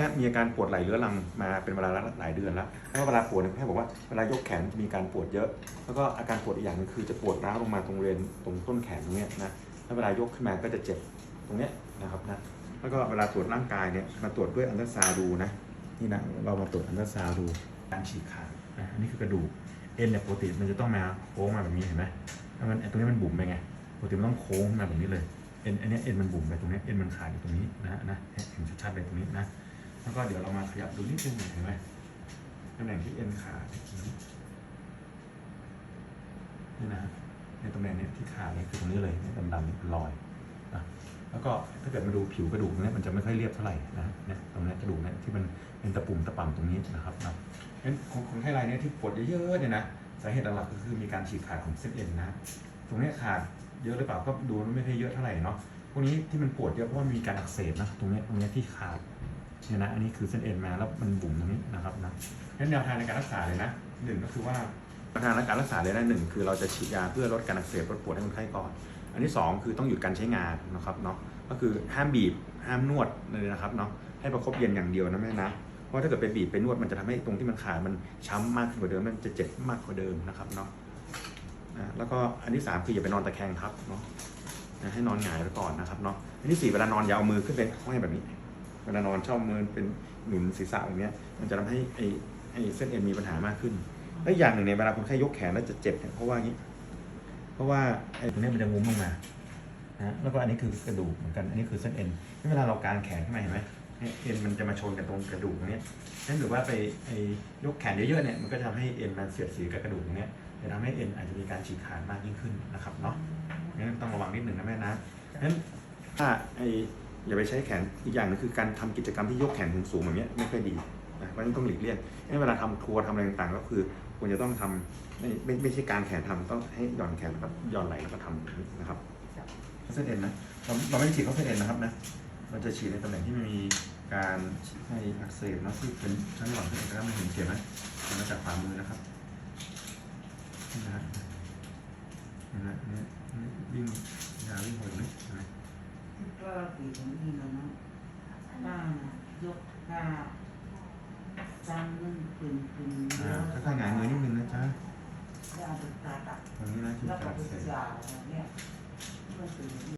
นี่ยมีอาการปวดไหล่เรื้อรังมาเป็นเวลาหลายเดือนแล้วแล้วเวลาปวดเนี่ยแพทย์บอกว่าเวลายกแขนจะมีการปวดเยอะ แล้วก็อาการปวดอีกอย่างนึงคือจะปวดร้าวลงมาตรงบริเวณตรงต้นแขนตรงเนี้ยนะแล้วเวลายกขึ้นมาก็จะเจ็บตรงเนี้ยนะครับนะแล้วก็เวลาตรวจร่างกายเนี่ยมาตรวจด้วยอัลตราซาวดูนะนี่นะเรามาตรวจอัลตราซาวดูการฉีกขาดนะอันนี้คือกระดูกเอ็นเนี่ยปกติมันจะต้องมาโค้งมาแบบนี้เห็นไหมแล้วมันตรงนี้มันบุ๋มไปไงปกติมันต้องโค้งมาแบบนี้เลยเอ็นอันเนี้ยเอ็นมันบุ๋มไปตรงเนี้ยเอ็นมันขาดอยู่ตรงนี้นะนะเห็นชัดๆเลยตรงนี้นะ แล้วก็เดี๋ยวเรามาขยับดูนิดนึงเห็นไหมตำแหน่งที่เอ็นขาดนี่นะในตำแหน่งนี้ที่ขาดเนี่ยคือตรงนี้เลยนี่ยดำๆนี่เป็นรอยนะแล้วก็ถ้าเกิดมาดูผิวกระดูกตรงเนี้ยมันจะไม่ค่อยเรียบเท่าไหร่นะเนี่ยตรงนี้กระดูกเนี่ยที่มันเป็นตะปุ่มตะป่ำตรงนี้นะครับนะงั้นของของไทรายเนี่ยที่ปวดเยอะๆเนี่ยนะสาเหตุหลักก็คือมีการฉีกขาดของเส้นเอ็นนะตรงนี้ขาดเยอะหรือเปล่าก็ดูไม่ค่อยเยอะเท่าไหร่เนาะพวกนี้ที่มันปวดเยอะเพราะว่ามีการอักเสบนะตรงนี้ตรงนี้ที่ขาด เนี่ยนะอันนี้คือเส้นเอ็นมาแล้วมันบุ๋มตรงนี้นะครับนะงั้นแนวทางในการรักษาเลยนะหนึ่งก็คือว่าแนวทางในการรักษาเลยนะหนึ่งคือเราจะฉีดยาเพื่อลดการอักเสบลดปวดให้คนไข้ก่อน อันที่สองคือต้องหยุดการใช้งานนะครับเนาะก็คือห้ามบีบห้ามนวดเลยนะครับเนาะให้ประคบเย็นอย่างเดียวนะแม่นะเพราะถ้าเกิดไปบีบไปนวดมันจะทำให้ตรงที่มันขาดมันช้ำมากขึ้นกว่าเดิมมันจะเจ็บมากกว่าเดิมนะครับเนาะแล้วก็อันที่สามคืออย่าไปนอนตะแคงทับเนาะให้นอนหงายไว้ก่อนนะครับเนาะอันที่สี่เวลานอนอย่าเอามือขึ้นไปห้อยแบบนี้ เวลานอนชอบมือเป็นหนุนศีรษะอย่างเงี้ย มันจะทำให้ไอ้ไอ้เส้นเอ็นมีปัญหามากขึ้นและอีกอย่างหนึ่งเนี่ยเวลาคนไข้ยกแขนแล้วจะเจ็บเนี่ยเพราะว่างี้ เพราะว่าไอ้ตรงนี้มันจะงุ้มลงมานะแล้วก็อันนี้คือกระดูกเหมือนกัน อันนี้คือเส้นเอ็นเวลาเรากางแขนขึ้นมาเห็นไหมเนี่ยเอ็นมันจะมาชนกันตรงกระดูกตรงเนี้ยนั่นหรือว่าไปไอ้ยกแขนเยอะๆเนี่ยมันก็จะทำให้เอ็นมันเสียดสีกับกระดูกตรงเนี้ยจะทำให้เอ็นอาจจะมีการฉีกขาดมากยิ่งขึ้นนะครับเนาะงั้นต้องระวังนิดหนึ่งนะแม่นะงั้นถ้าไอ้ อย่าไปใช้แขนอีกอย่างหนึงคือการทำกิจกรรมที่ยกแขนสูงๆแบบนี้ไม่ค่อยดีนะเพราะฉะนั้นต้องหลีกเลี่ยงงั้นเวลาทำทัวร์ทำอะไรต่างๆ ก็คือควรจะต้องทำไม่ไม่ไม่ใช่การแขนทำต้องให้หย่อนแขนแล้วก็หย่อนไหล่แล้วก็ทำอย่างนี้นะครับเส้นเอ็นนะเราเราไม่ได้ฉีดเข้าเส้นเอ็นนะครับนะเราจะฉีดในตำแหน่งที่ไม่มีการให้อักเสบนะที่เป็นชั้นหลังเส้นเอ็นนะครับมันเห็นเขียนไหมเห็นมาจากฝ่ามือนะครับนี่นะฮะนี่นะนี่นี่วิ่งยาวิ่งหดนี่เห็นไหมก็ปีของนี่แล้วเนาะถ้ายกถ้าจำนึงขึ้นขึ้นอ่าค่อยๆหงายมือนิดนึงนะจ๊ะแล้วเอาไปตัดอะตรงนี้นะที่แล้วก็อักไปเสบจ่ายเนี่ยมันเป็น